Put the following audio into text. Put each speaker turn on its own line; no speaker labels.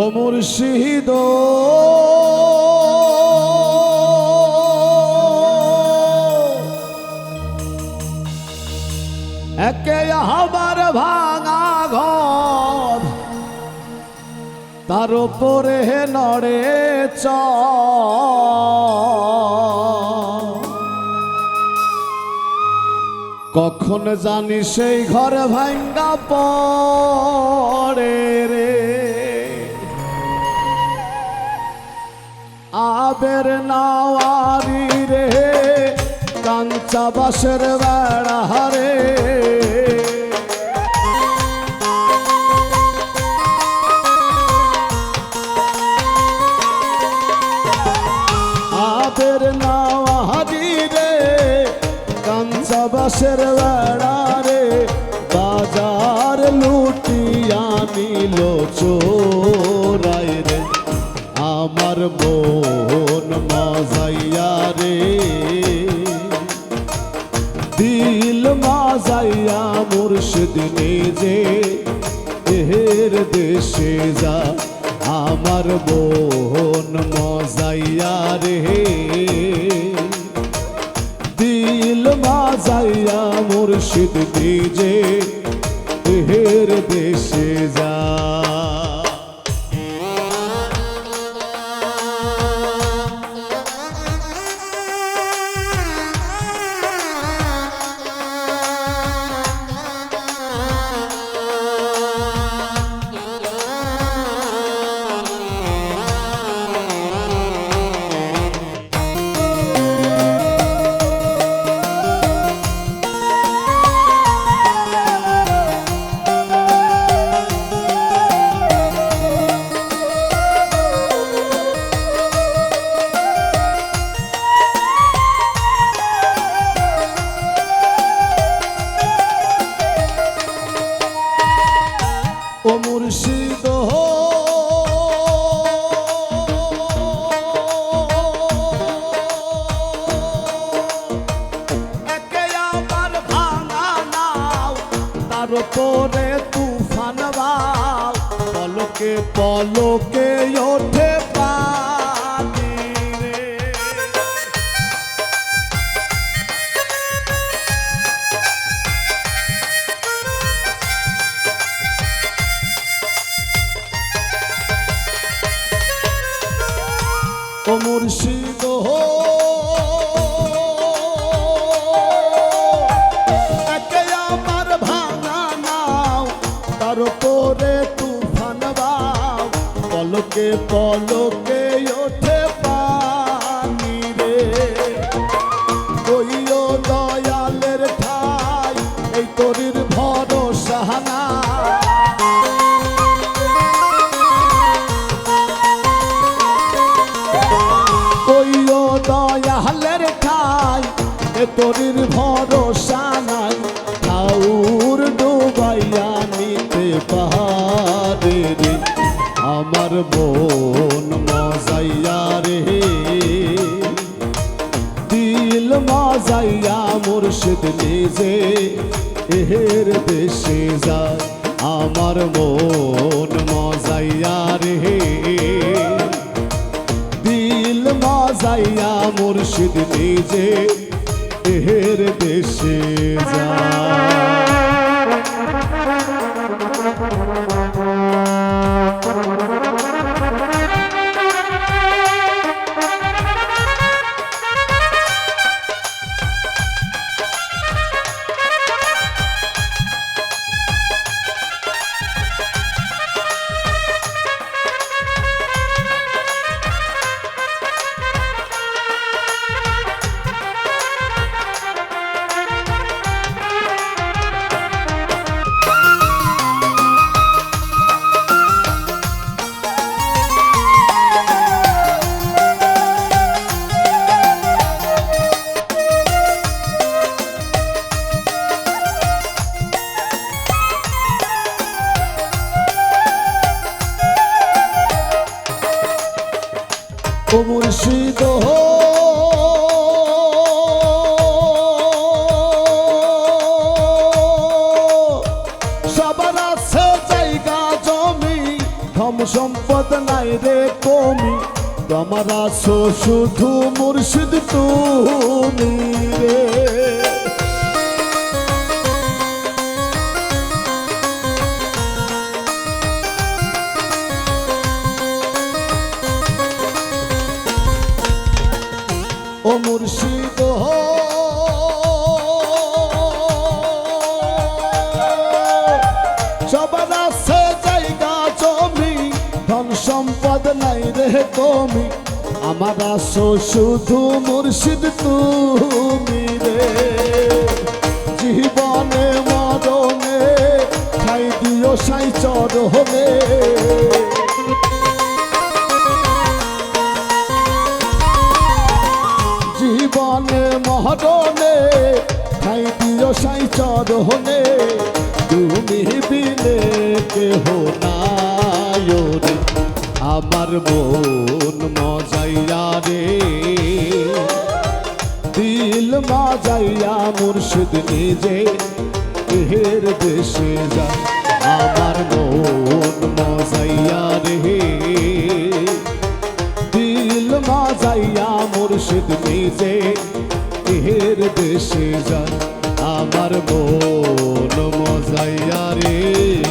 ও মুর্শিদ। একে আমার ভাঙা ঘর, তার উপরে নড়ে চ কখন জানি সেই ঘরে ভাঙ্গা পড়ে রে। আবের নাওয়ারি রে, কাঞ্চা বাসের বেড়া রে আবের নাওয়ারি রে, কাঞ্চা বাসের বেড়া রে, বাজার লুটিয়া নিল চোরাই রে আমার মন মজাইয়া রে। দিল মাজাইয়া মুর্শিদ নিজে, এহের দেশে যা আমার মন মজাইয়া রে। দিল মাজাইয়া মুর্শিদ নিজে, এহের দেশে যা উপরে তুফান পলকে পলকে ওঠে ও মুর্শিদ হো তার উপরে তুফান বাও। পলকে পলকে ওঠে পানি রে। কইও দয়ালের ঠাই, এই তরির ভরসা না কইও দয়ালের ঠাই, এ তোরির ভরসা নাই। ঠাউর পারে রে, আমার মন মজাইয়া রে। দিল মজাইয়া মুর্শিদ নিজে, এহের দেশে যায়, আমার মন মজাইয়া রে। দিল মজাইয়া মুর্শিদ নিজে, এহের দেশে যায়। ও নাই রে কমি তোমার আছো শুধু মুর্শিদ তুমি রে। ও মুর্শিদ হো ধন সম্পদ নাই রে কমি আমার আছো শুধু মুর্শিদ তুমি রে। জীবনে মরণে ঠাই দিও সাই চরণে। জীবনে মহরণে খাই দিও সাই চরণে। তুমি বিনে কেহ নাই। রে মন মজাইয়া রে। দিল মজাইয়া মুর্শিদ নিজে এর দেশে যা আমার মন মজাইয়া রে। দিল মাজাইয়া মুর্শিদ নিজে এর দেশে যান আমার মন মজাইয়া রে।